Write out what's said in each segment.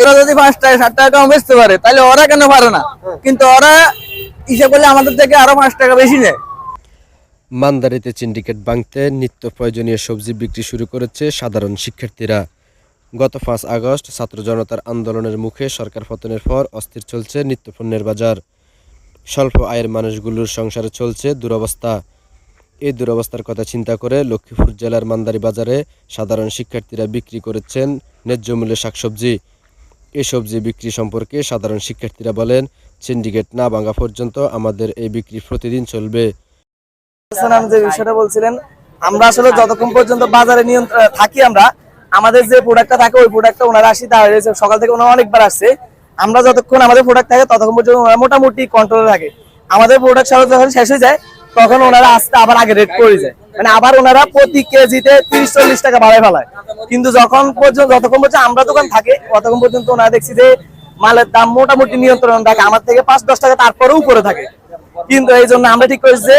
এরা যদি পাঁচ টাকা ষাট টাকা কম বেচতে পারে, তাহলে ওরা কেন পারে না? কিন্তু ওরা হিসাব করলে আমাদের থেকে আরও পাঁচ টাকা বেশি নেয়। মান্দারিতে সিন্ডিকেট ভাঙতে নিত্য প্রয়োজনীয় সবজি বিক্রি শুরু করেছে সাধারণ শিক্ষার্থীরা। গত পাঁচ আগস্ট ছাত্র জনতার আন্দোলনের মুখে সরকার পতনের পর অস্থির চলছে নিত্যপণ্যের বাজার। স্বল্প আয়ের মানুষগুলোর সংসারে চলছে দুরবস্থা। এই দুরবস্থার কথা চিন্তা করে লক্ষ্মীপুর জেলার মান্দারি বাজারে সাধারণ শিক্ষার্থীরা বিক্রি করেছেন ন্যায্য মূল্যে শাকসবজি। এই সবজি বিক্রি সম্পর্কে সাধারণ শিক্ষার্থীরা বলেন সিন্ডিকেট না ভাঙা পর্যন্ত আমাদের এই বিক্রি প্রতিদিন চলবে। যে বিষয়টা বলছিলেন, আমরা আসলে যতক্ষণ পর্যন্ত বাজারে নিয়ন্ত্রণ থাকি আমরা, আমাদের যে প্রোডাক্টটা থাকে, ওই প্রোডাক্টটা ওনারা আসি দাঁড়িয়ে রয়েছে সকাল থেকে ওনারা অনেকবার আসছে। আমরা যতক্ষণ আমাদের প্রোডাক্ট থাকে, ততক্ষণ পর্যন্ত ওনারা মোটামুটি কন্ট্রোলে থাকে। আমাদের প্রোডাক্ট সব যখন শেষ হয়ে যায়, তখন ওনারা আসতে আবার আগে রেট করে যায়। মানে আবার ওনারা প্রতি কেজিতে তিরিশ, চল্লিশ টাকা বাড়ায় ফেলায়। কিন্তু যখন পর্যন্ত, যতক্ষণ পর্যন্ত আমরা দোকান থাকে, ততক্ষণ পর্যন্ত ওনারা দেখছি যে মালের দাম মোটামুটি নিয়ন্ত্রণ থাকে। আমার থেকে পাঁচ, দশ টাকা তারপরেও উপরে থাকে। কিন্তু এই জন্য আমরা ঠিক করেছি যে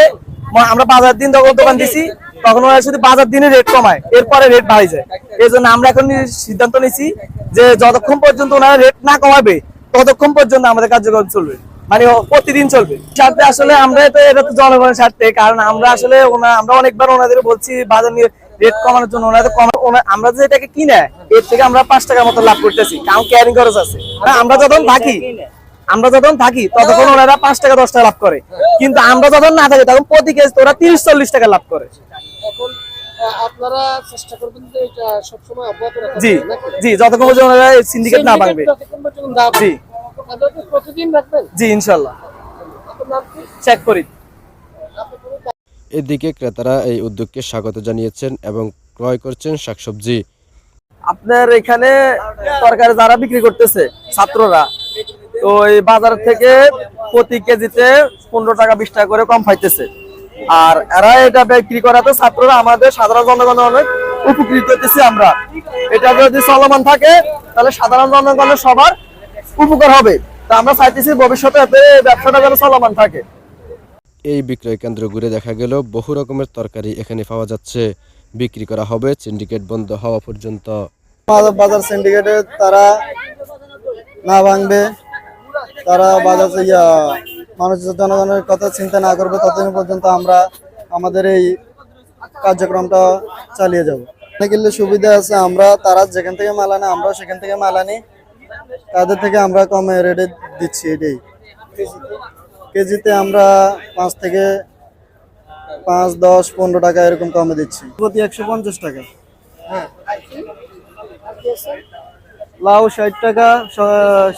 আমরা বাজার দিন যখন দোকান দিছি, তখন ওরা শুধু বাজার দিনে রেট কমায়, এরপরে রেট বাড়াই যায়। এই জন্য আমরা এখন সিদ্ধান্ত নিছি যে, যতক্ষণ পর্যন্ত ওনারা রেট না কমাবে, ততক্ষণ পর্যন্ত আমাদের কার্যক্রম চলবে। মানে প্রতিদিন চলবে। স্বার্থে আসলে আমরা তো এটা তো জনগণের স্বার্থে কারণ আমরা আসলে ওনা- আমরা অনেকবার ওনাদের বলছি বাজার নিয়ে রেট কমানোর জন্য ওনারা তো কমা আমরা যে এটাকে কিনে এর থেকে আমরা পাঁচ টাকার মতো লাভ করতেছি। কারণ ক্যারিং খরচ আছে। আমরা যখন থাকি আমরা যখন থাকি ততক্ষণ ওনারা পাঁচ টাকা দশ টাকা লাভ করে। কিন্তু আমরা যখন না থাকি তখন প্রতি কেজি ওরা তিরিশ চল্লিশ টাকা লাভ করে। এখন আপনারা চেষ্টা করবেন যে এটা সবসময় অব্যাহত রাখা জি জি যতক্ষণ পর্যন্ত ওনারা সিন্ডিকেট না ভাঙবে। Syndicate যতক্ষণ পর্যন্ত না ভাঙবে। জি। জি ইনশাল্লাহ? চেক করি এদিকে ক্রেতারা এই উদ্যোগকে স্বাগত জানিয়েছেন এবং ক্রয় করছেন শাকসবজি। আপনার এখানে তরকারি যারা বিক্রি করতেছে ছাত্ররা তো এই বাজার থেকে প্রতি কেজিতে পনেরো টাকা বিশ টাকা করে কম পাইতেছে। আর এরা এটা বিক্রি করাতে ছাত্ররা আমাদের সাধারণ জনগণ অনেক উপকৃত হতেছি আমরা। এটা যদি চলমান থাকে তাহলে সাধারণ জনগণের সবার উপকার হবে। তা আমরা চাইতেছি ভবিষ্যতে এতে ব্যবসাটা যেন চলমান থাকে। এই বিক্রয় কেন্দ্র ঘুরে দেখা গেল বহু রকমের তরকারি এখানে পাওয়া যাচ্ছে। বিক্রি করা হবে সিন্ডিকেট বন্ধ হওয়া পর্যন্ত। বাজার বাজার সিন্ডিকেটে তারা না ভাঙবে। তারা বাজার ইয়া মানুষের জনগণের কথা চিন্তা না করবে ততদিন পর্যন্ত আমরা আমাদের এই কার্যক্রমটা চালিয়ে যাব। গেলে সুবিধা আছে আমরা তারা যেখান থেকে মাল আনে আমরাও সেখান থেকে মাল আনি। তাদের থেকে আমরা কমে রেটে দিচ্ছি এটাই। কেজিতে আমরা পাঁচ থেকে পাঁচ দশ পনেরো টাকা এরকম কমে দিচ্ছি। প্রতি একশো পঞ্চাশ টাকা। লাউ ষাট টাকা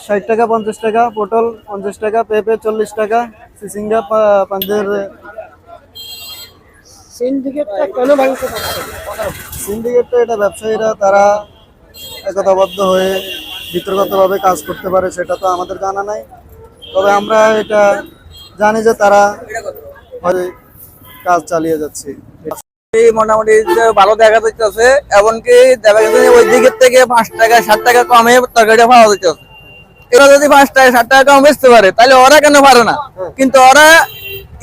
ষাট টাকা পঞ্চাশ টাকা পটল পঞ্চাশ টাকা পেঁপে চল্লিশ টাকা চিচিঙ্গা পা- পাঁচের সিন্ডিকেটটা কেন ভাঙতে সিন্ডিকেটটা এটা ব্যবসায়ীরা তারা একতাবদ্ধ হয়ে বিতর্কতভাবে কাজ করতে পারে, সেটা তো আমাদের জানা নাই। তবে আমরা এটা জানি যে তারা কাজ চালিয়ে যাচ্ছে। মোটামুটি ভালো দেখা যাচ্ছে এমনকি দেখা যাচ্ছে ওই দিকের থেকে পাঁচ টাকা ষাট টাকা কমে তরকারিটা পাওয়া যাচ্ছে এরা যদি পাঁচ টাকা ষাট টাকা কম বেচতে পারে, তাহলে ওরা কেন পারে না? কিন্তু ওরা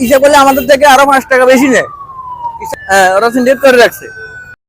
হিসাব করলে আমাদের থেকে আরও পাঁচ টাকা বেশি নেয়। হ্যাঁ ওরা সিন্ডিকেট করে রাখছে।